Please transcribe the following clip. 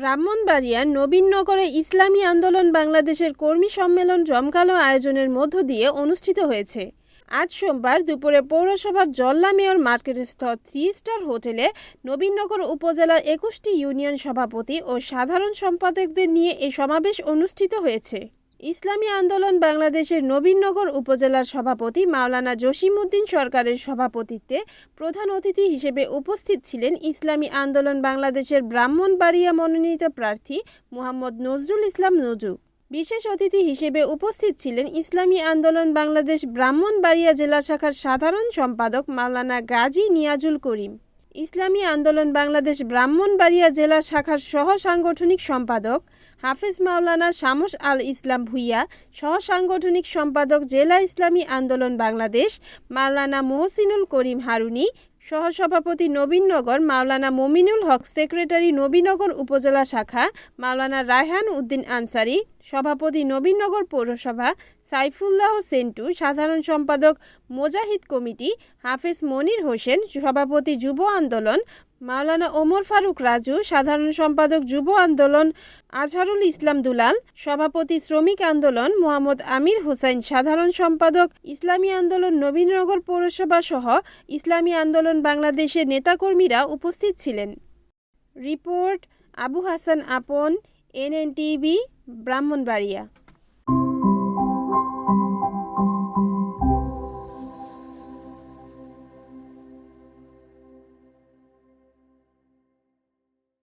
ব্রাহ্মণবাড়িয়ার নবীনগরে ইসলামী আন্দোলন বাংলাদেশের কর্মী সম্মেলন জমকালো আয়োজনের মধ্য দিয়ে অনুষ্ঠিত হয়েছে। আজ সোমবার দুপুরে পৌরসভার জল্লা মেয়র মার্কেটস্থ থ্রি স্টার হোটেলে নবীনগর উপজেলার একুশটি ইউনিয়ন সভাপতি ও সাধারণ সম্পাদকদের নিয়ে এই সমাবেশ অনুষ্ঠিত হয়েছে। ইসলামী আন্দোলন বাংলাদেশের নবীনগর উপজেলার সভাপতি মাওলানা জসিমউদ্দিন সরকারের সভাপতিত্বে প্রধান অতিথি হিসেবে উপস্থিত ছিলেন ইসলামী আন্দোলন বাংলাদেশের ব্রাহ্মণবাড়িয়া মনোনীত প্রার্থী মোহাম্মদ নজরুল ইসলাম নজু। বিশেষ অতিথি হিসেবে উপস্থিত ছিলেন ইসলামী আন্দোলন বাংলাদেশ ব্রাহ্মণবাড়িয়া জেলা শাখার সাধারণ সম্পাদক মাওলানা গাজী নিয়াজুল করিম। ইসলামী আন্দোলন বাংলাদেশ ব্রাহ্মণবাড়িয়া জেলা শাখার সহ সাংগঠনিক সম্পাদক হাফেজ মাওলানা শামস আল ইসলাম ভুইয়া সহ সাংগঠনিক সম্পাদক জেলা ইসলামী আন্দোলন বাংলাদেশ মাওলানা মোহসিনুল করিম হারুনি, সহসভাপতি নবীনগর মাওলানা মমিনুল হক, সেক্রেটারি নবীনগর উপজেলা শাখা মাওলানা রায়হান উদ্দিন আনসারি সভাপতি নবীনগর পৌরসভা, সাইফুল্লাহ সেন্টু, সাধারণ সম্পাদক মোজাহিদ কমিটি, হাফেজ মনির হোসেন, সভাপতি যুব আন্দোলন, মাওলানা ওমর ফারুক রাজু, সাধারণ সম্পাদক যুব আন্দোলন, আজহারুল ইসলাম দুলাল, সভাপতি শ্রমিক আন্দোলন, মোহাম্মদ আমির হোসেন, সাধারণ সম্পাদক ইসলামী আন্দোলন, নবীনগর পৌরসভা সহ ইসলামী আন্দোলন বাংলাদেশের নেতাকর্মীরা উপস্থিত ছিলেন। রিপোর্ট, আবু হাসান আপন এনএনটিভি ব্রাহ্মণবাড়িয়া।